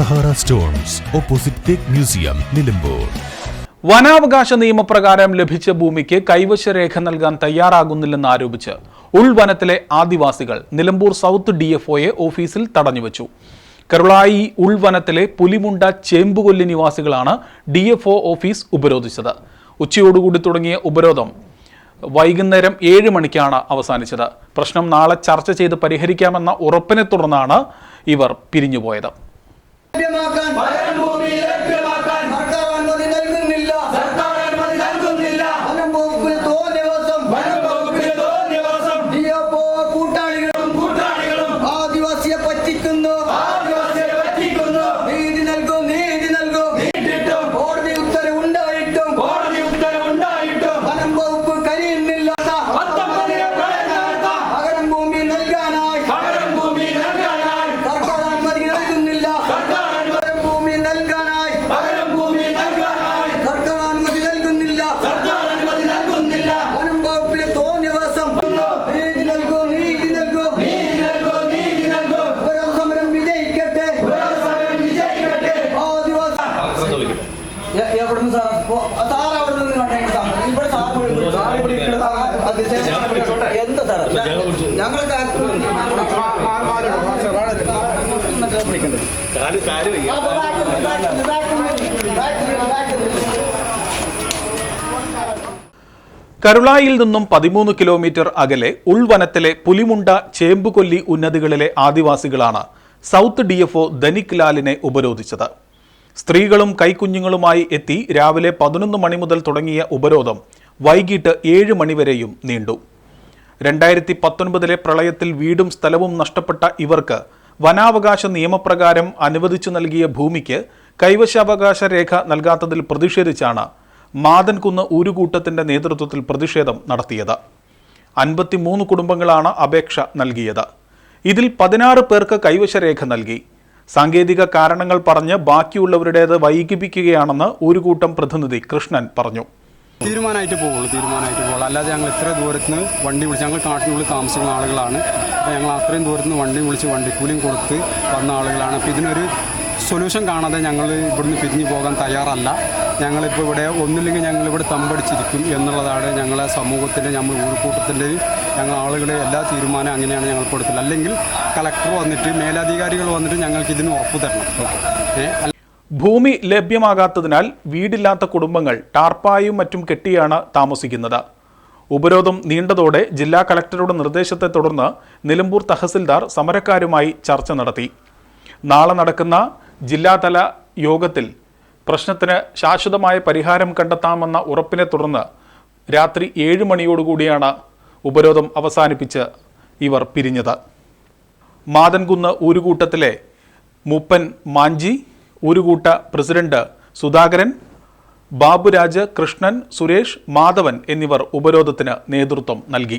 Sahara stones opposite teak museum Nilambur. വനാവകാശ നിയമപ്രകാരം ലഭിച്ച ഭൂമിക്ക് കൈവശരേഖ നൽകാൻ തയ്യാറാകുന്നില്ലെന്ന് ആരോപിച്ച് ഉൾവനത്തിലെ ആദിവാസികൾ നിലമ്പൂർ സൗത്ത് ഡി എഫ് ഒയെ ഓഫീസിൽ തടഞ്ഞുവച്ചു. കരുളായി ഉൾവനത്തിലെ പുലിമുണ്ട ചേമ്പുകൊല്ലി നിവാസികളാണ് ഡി എഫ് ഒ ഓഫീസ് ഉപരോധിച്ചത്. ഉച്ചയോടുകൂടി തുടങ്ങിയ ഉപരോധം വൈകുന്നേരം ഏഴ് മണിക്കാണ് അവസാനിച്ചത്. പ്രശ്നം നാളെ ചർച്ച ചെയ്ത് പരിഹരിക്കാമെന്ന ഉറപ്പിനെ തുടർന്നാണ് ഇവർ പിരിഞ്ഞുപോയത്. ലഭ്യമാക്കാൻ എന്താ കരുളായിൽ നിന്നും പതിമൂന്ന് കിലോമീറ്റർ അകലെ ഉൾവനത്തിലെ പുലിമുണ്ട ചേമ്പുകൊല്ലി ഉന്നതികളിലെ ആദിവാസികളാണ് south D F O Dhanik ലാലിനെ ഉപരോധിച്ചത് സ്ത്രീകളും കൈക്കുഞ്ഞുങ്ങളുമായി എത്തി രാവിലെ പതിനൊന്ന് മണി മുതൽ തുടങ്ങിയ ഉപരോധം വൈകിട്ട് ഏഴ് മണിവരെയും നീണ്ടു രണ്ടായിരത്തി പത്തൊൻപതിലെ പ്രളയത്തിൽ വീടും സ്ഥലവും നഷ്ടപ്പെട്ട ഇവർക്ക് വനാവകാശ നിയമപ്രകാരം അനുവദിച്ചു നൽകിയ ഭൂമിക്ക് കൈവശാവകാശ രേഖ നൽകാത്തതിൽ പ്രതിഷേധിച്ചാണ് മാതൻകുന്ന് ഊരുകൂട്ടത്തിന്റെ നേതൃത്വത്തിൽ പ്രതിഷേധം നടത്തിയത്. അൻപത്തിമൂന്ന് കുടുംബങ്ങളാണ് അപേക്ഷ നൽകിയത്. ഇതിൽ പതിനാറ് പേർക്ക് കൈവശരേഖ നൽകി. സാങ്കേതിക കാരണങ്ങൾ പറഞ്ഞ് ബാക്കിയുള്ളവരുടേത് വൈകിപ്പിക്കുകയാണെന്ന് ഒരു കൂട്ടം പ്രതിനിധി കൃഷ്ണൻ പറഞ്ഞു. തീരുമാനമായിട്ട് പോകുള്ളൂ തീരുമാനമായിട്ട് പോകുള്ളൂ. അല്ലാതെ ഞങ്ങൾ ഇത്ര ദൂരത്ത് നിന്ന് വണ്ടി വിളിച്ച് ഞങ്ങൾ കാട്ടിനുള്ളിൽ താമസിക്കുന്ന ആളുകളാണ്. അപ്പോൾ ഞങ്ങൾ അത്രയും ദൂരത്ത് നിന്ന് വണ്ടി വിളിച്ച് വണ്ടിക്കൂലിയും കൊടുത്ത് വന്ന ആളുകളാണ്. അപ്പോൾ ഇതിനൊരു സൊല്യൂഷൻ കാണാതെ ഞങ്ങൾ ഇവിടുന്ന് പിരിഞ്ഞു പോകാൻ തയ്യാറല്ല. ഞങ്ങളിപ്പോൾ ഇവിടെ ഒന്നില്ലെങ്കിൽ ഞങ്ങൾ ഇവിടെ തമ്പടിച്ചിരിക്കും എന്നുള്ളതാണ് ഞങ്ങളെ സമൂഹത്തിന്റെ നമ്മൾ ഊർക്കൂട്ടത്തിന്റെയും ഞങ്ങൾ ആളുകളുടെ എല്ലാ തീരുമാനം അങ്ങനെയാണ് ഞങ്ങൾ കൊടുത്തത് അല്ലെങ്കിൽ കളക്ടർ വന്നിട്ട് മേലധികാരികൾ വന്നിട്ട് ഞങ്ങൾക്ക് ഇതിന് ഉറപ്പ് തരണം. ഏ ഭൂമി ലഭ്യമാകാത്തതിനാൽ വീടില്ലാത്ത കുടുംബങ്ങൾ ടാർപ്പായും മറ്റും കെട്ടിയാണ് താമസിക്കുന്നത്. ഉപരോധം നീണ്ടതോടെ ജില്ലാ കളക്ടറുടെ നിർദ്ദേശത്തെ തുടർന്ന് നിലമ്പൂർ തഹസിൽദാർ സമരക്കാരുമായി ചർച്ച നടത്തി. നാളെ നടക്കുന്ന ജില്ലാതല യോഗത്തിൽ പ്രശ്നത്തിന് ശാശ്വതമായ പരിഹാരം കണ്ടെത്താമെന്ന ഉറപ്പിനെ തുടർന്ന് രാത്രി ഏഴ് മണിയോടുകൂടിയാണ് ഉപരോധം അവസാനിപ്പിച്ച് ഇവർ പിരിഞ്ഞത്. മാതൻകുന്ന് ഊരുകൂട്ടത്തിലെ മൂപ്പൻ മാഞ്ചി ഊരുകൂട്ട പ്രസിഡന്റ് സുധാകരൻ ബാബുരാജ് കൃഷ്ണൻ സുരേഷ് മാധവൻ എന്നിവർ ഉപരോധത്തിന് നേതൃത്വം നൽകി.